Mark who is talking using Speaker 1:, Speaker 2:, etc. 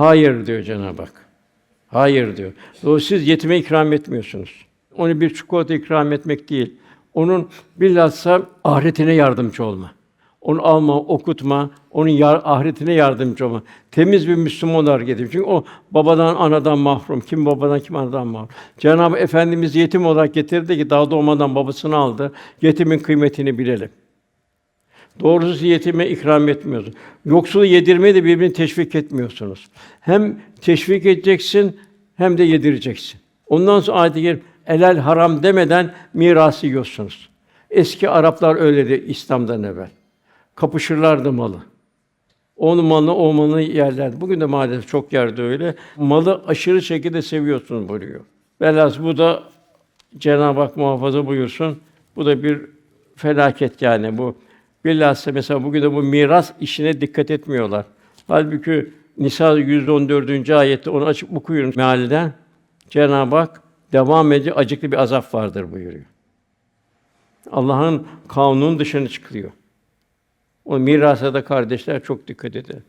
Speaker 1: Hayır diyor Cenab-ı Hak. Hayır diyor. Dolayısıyla siz yetime ikram etmiyorsunuz. Onu bir çikolata ikram etmek değil. Onun bilhassa ahiretine yardımcı olma. Onu alma, okutma, onun yar, ahiretine yardımcı olma. Temiz bir Müslüman olarak getir. Çünkü o babadan, anadan mahrum. Kim babadan, kim anadan mahrum. Cenab-ı Efendimiz yetim olarak getirdi ki daha doğmadan babasını aldı. Yetimin kıymetini bilelim. Doğrusu yetime ikram etmiyorsunuz. Yoksulu yedirmeyi de birbirini teşvik etmiyorsunuz. Hem teşvik edeceksin hem de yedireceksin. Ondan sonra ayet-i elal haram demeden mirası yiyorsunuz. Eski Araplar öyleydi İslam'dan evvel. Kapışırlardı malı. Onun malını, o malını yerlerdi. Bugün de maalesef çok yerde öyle. Malı aşırı şekilde seviyorsunuz buyuruyor. Velhâsıl bu da Cenab-ı Hak muhafaza buyursun. Bu da bir felaket yani bu. Bilhassa mesela bugün de bu miras işine dikkat etmiyorlar. Halbuki Nisa 114. ayette onu açıp okuyun mealden. Cenab-ı Hak devam edici acıklı bir azap vardır buyuruyor. Allah'ın kanunun dışına çıkılıyor. O mirasa da kardeşler çok dikkat edin.